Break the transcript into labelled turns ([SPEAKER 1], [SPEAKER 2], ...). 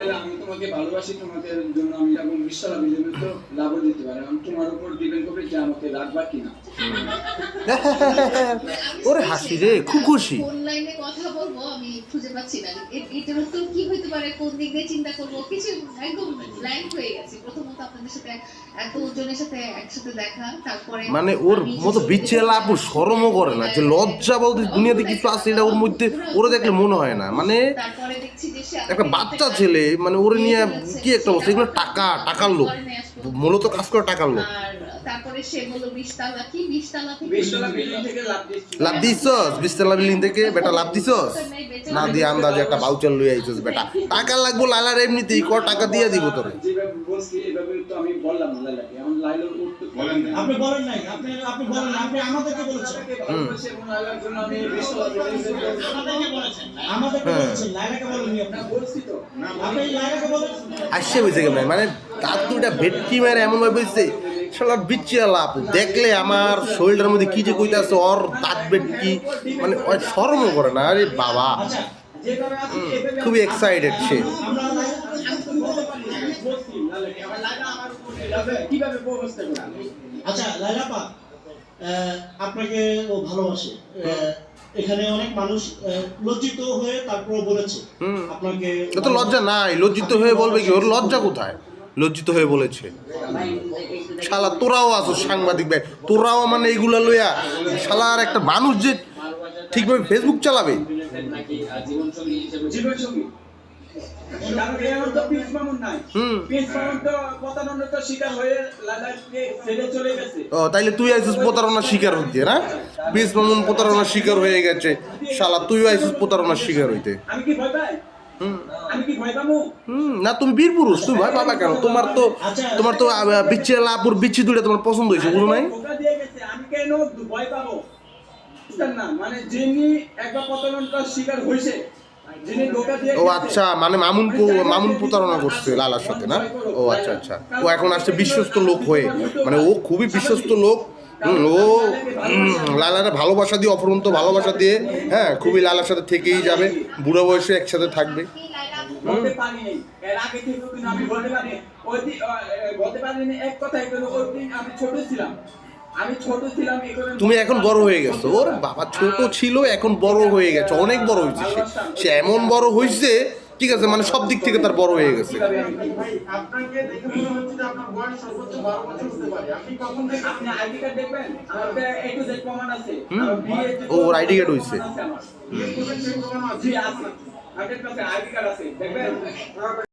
[SPEAKER 1] আমি তোমাকে ভালোবাসি তোমাকে জন্য আমি এরকম বিশ্বাস আমি জন্য তো লাভ দিতে পারি। আমি তোমার উপর ডিপেন্ড করবে যে আমাকে রাখবা কিনা।
[SPEAKER 2] ওরে হাসি রে খুব খুশি।
[SPEAKER 3] অনলাইনে কথা বলব আমি খুঁজে পাচ্ছি না। এটার উত্তর কি হতে পারে? কোন দিক দিয়ে চিন্তা করব? কিছু একদম ব্ল্যাঙ্ক হয়ে গেছে। প্রথমত আপনাদের সাথে এত জনের সাথে একসাথে দেখা তারপরে
[SPEAKER 2] মানে ওর মতো বিচ্ছেলা আপু সরমও করে না। যে লজ্জা বলতে দুনিয়াতে কিছু আছে এটা ওর মধ্যে ওরে দেখলে মনে হয় না। মানে
[SPEAKER 3] তারপরে দেখছি যে সে
[SPEAKER 2] একটা বাচ্চা ছেলে মানে ওরে নিয়ে কি একটা অবস্থা? এগুলো টাকা টাকার লোক। মূলত কাজ করে টাকার লোক
[SPEAKER 3] আর তারপরে সে বলল বিশ কি? বিশ তালা থেকে
[SPEAKER 1] বিশতলা থেকে লাভ দিচ্ছি।
[SPEAKER 2] লাভ দিছস বিশতলা বিল্ডিং থেকে? বেটা লাভ দিছস না দিয়ে আন্দাজে একটা বাউচার লই আইছস বেটা। টাকা লাগবো লালার এমনিতেই ক টাকা দিয়ে দিব তোরে?
[SPEAKER 1] যেভাবে বলছি আমি বললাম না এখন লাইলার উঠতে
[SPEAKER 4] বলেন না।
[SPEAKER 5] আপনি বলেন নাই। আপনি আপনি বলেন আপনি আমাদেরকে বলেছেন।
[SPEAKER 1] ভালোবাসি জন্য আমি বিশতলা বিল্ডিং
[SPEAKER 5] আমাদেরকে। বলেছেন। লাইলাকে বলেননি আপনি।
[SPEAKER 1] বলছি তো।
[SPEAKER 5] আপনি লাইলাকে বলেন
[SPEAKER 2] আসছে বুঝে মানে তার দুটা ভেটকি মেরে এমন ভাবে বুঝছে শালার বিচ্ছিয়া লাভ। দেখলে আমার শরীরটার মধ্যে কি যে কইতাছে ওর দাঁত ভেটকি মানে ওর শরমও করে না। আরে বাবা খুবই এক্সাইটেড সে।
[SPEAKER 1] বলছি
[SPEAKER 5] আচ্ছা লাইলাপা আপনাকে ও ভালোবাসে। এখানে অনেক মানুষ লজ্জিত হয়ে তারপর বলেছে। আপনাকে
[SPEAKER 2] তো লজ্জা নাই লজ্জিত হয়ে বলবে কি? ওর লজ্জা কোথায়? লজ্জিত হয়ে বলেছে। শালা তোরাও আছো সাংবাদিক ভাই। তোরাও মানে এইগুলা লইয়া শালার একটা মানুষ যে ঠিকভাবে ফেসবুক চালাবে।
[SPEAKER 1] পিস। পিস
[SPEAKER 2] ও তাইলে তুই আইসিস প্রতারণার শিকার হইতে না? বিশ মামুন প্রতারণার শিকার হয়ে গেছে। শালা তুইও আইসিস প্রতারণার শিকার হইতে। হুম। হুম, না তুমি বীর পুরুষ তুমি ভয় পাবা কেন? তোমার তো তোমার তো বিচ্ছি লাপুর বিচ্ছি দুইটা তোমার পছন্দ হয়েছে বুঝো নাই?
[SPEAKER 1] ধোকা দিয়ে গেছে আমি কেন ভয় পাবো? না? মানে যিনি একবার প্রতারণার শিকার হয়েছে যিনি ধোকা দিয়ে
[SPEAKER 2] ও আচ্ছা মানে মামুন মামুন প্রতারণা করছে লালার সাথে না? ও আচ্ছা আচ্ছা। ও এখন আসছে বিশ্বস্ত লোক হয়ে। মানে ও খুবই বিশ্বস্ত লোক। ও লালারে ভালোবাসা দিয়ে অফরন্ত ভালোবাসা দিয়ে হ্যাঁ খুবই লালার সাথে থেকেই যাবে। বুড়ো বয়সে একসাথে থাকবে।
[SPEAKER 1] বলতে পারি নাই। এর আগে থেকে কিন্তু আমি বলতে পারি ওই বলতে পারিনি এক কথাই কিন্তু ওই দিন আমি ছোট ছিলাম। আমি ছোট ছিলাম
[SPEAKER 2] তুমি এখন বড় হয়ে গেছো। ওর বাবা ছোট ছিল এখন বড় হয়ে গেছে অনেক বড় হয়েছে। সে সে এমন বড় হয়েছে ঠিক আছে মানে সব দিক থেকে তার বড় হয়ে গেছে।
[SPEAKER 4] মনে
[SPEAKER 1] আপনি আইডি কার্ড দেখবেন? আমার এ টু জেড প্রমাণ আছে
[SPEAKER 2] হুম।
[SPEAKER 1] আমার বিয়ে
[SPEAKER 2] ও, ওর ID card হইছে।
[SPEAKER 1] আছে আমার।
[SPEAKER 4] বিয়ে করবেন সেই প্রমাণ আছে
[SPEAKER 1] জি আছে আমার কাছে আইডি কার্ড আছে দেখবেন